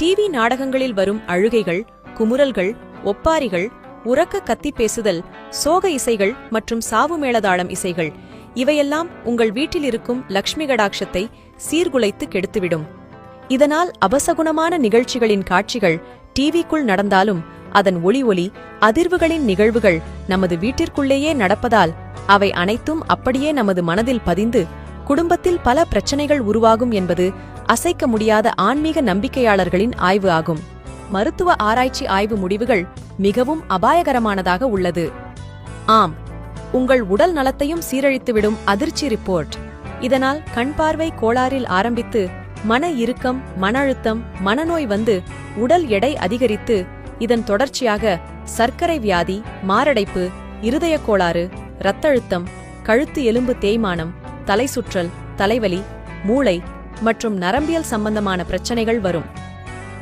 TV நாடகங்களில் வரும் அழுகைகள் குமுறல்கள் ஒப்பாரிகள் உறக்க கத்தி பேசுதல் சோக இசைகள் மற்றும் சாவு மேளதாளம் இசைகள். இவையெல்லாம் உங்கள் வீட்டில் இருக்கும் லக்ஷ்மி கடாட்சத்தை சீர்குலைத்து கெடுத்துவிடும். இதனால் அபசகுணமான நிகழ்ச்சிகளின் காட்சிகள் டிவிக்குள் நடந்தாலும் அதன் ஒளி ஒளி அதிர்வுகளின் நிகழ்வுகள் நமது வீட்டிற்குள்ளேயே நடப்பதால் அவை அனைத்தும் அப்படியே நமது மனதில் பதிந்து குடும்பத்தில் பல பிரச்சனைகள் உருவாகும் என்பது அசைக்க முடியாத ஆன்மீக நம்பிக்கையாளர்களின் ஆய்வு ஆகும். மருத்துவ ஆராய்ச்சி ஆய்வு முடிவுகள் மிகவும் அபாயகரமானதாக உள்ளது. ஆம் உங்கள் உடல் நலத்தையும் சீரழித்துவிடும் அதிர்ச்சி ரிப்போர்ட். இதனால் கண் பார்வை கோளாறில் ஆரம்பித்து மன இறுக்கம் மன அழுத்தம் மனநோய் வந்து உடல் எடை அதிகரித்து இதன் தொடர்ச்சியாக சர்க்கரை வியாதி மாரடைப்பு இருதயக் கோளாறு இரத்த அழுத்தம் கழுத்து எலும்பு தேய்மானம் தலை சுற்றல் தலைவலி மூளை மற்றும் நரம்பியல் சம்பந்தமான பிரச்சனைகள் வரும்.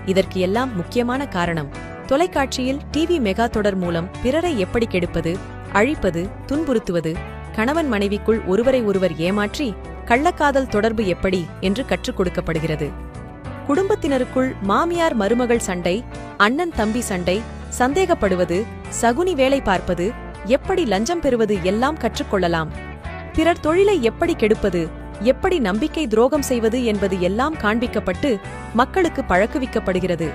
இதற்கு எல்லாம் முக்கியமான காரணம் தொலைக்காட்சியில் டிவி மெகா தொடர் மூலம் பிறரை எப்படி கெடுப்பது அழிப்பது துன்புறுத்துவது கணவன் மனைவிக்குள் ஒருவரை ஒருவர் ஏமாற்றி கள்ளக்காதல் தொடர்பு எப்படி என்று கற்றுக் கொடுக்கப்படுகிறது. குடும்பத்தினருக்குள் மாமியார் மருமகள் சண்டை அண்ணன் தம்பி சண்டை சந்தேகப்படுவது சகுனி வேலை பார்ப்பது எப்படி லஞ்சம் பெறுவது எல்லாம் கற்றுக்கொள்ளலாம் பிறர் தொழிலை எப்படி கெடுப்பது எப்படி நம்பிக்கை துரோகம் செய்வது என்பது எல்லாம் காண்பிக்கப்பட்டு மக்களுக்கு பழக்குவிக்கப்படுகிறது.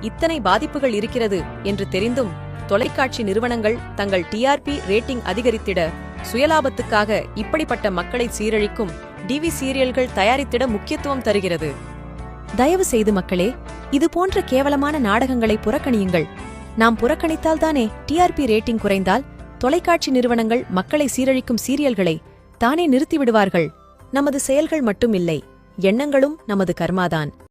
இத்தனை பாதிப்புகள் இருக்கிறது என்று தெரிந்தும் தொலைக்காட்சி நிறுவனங்கள் தங்கள் டிஆர்பி ரேட்டிங் அதிகரித்திட சுயலாபத்துக்காக இப்படிப்பட்ட மக்களை சீரழிக்கும் டிவி சீரியல்கள் தயாரித்திட முக்கியத்துவம் தருகிறது. தயவு செய்து மக்களே இது போன்ற கேவலமான நாடகங்களை புறக்கணியுங்கள். நாம் புறக்கணித்தால்தானே டிஆர்பி ரேட்டிங் குறைந்தால் தொலைக்காட்சி நிறுவனங்கள் மக்களை சீரழிக்கும் சீரியல்களை தானே நிறுத்திவிடுவார்கள். நமது செயல்கள் மட்டும் இல்லை எண்ணங்களும் நமது கர்மாதான்.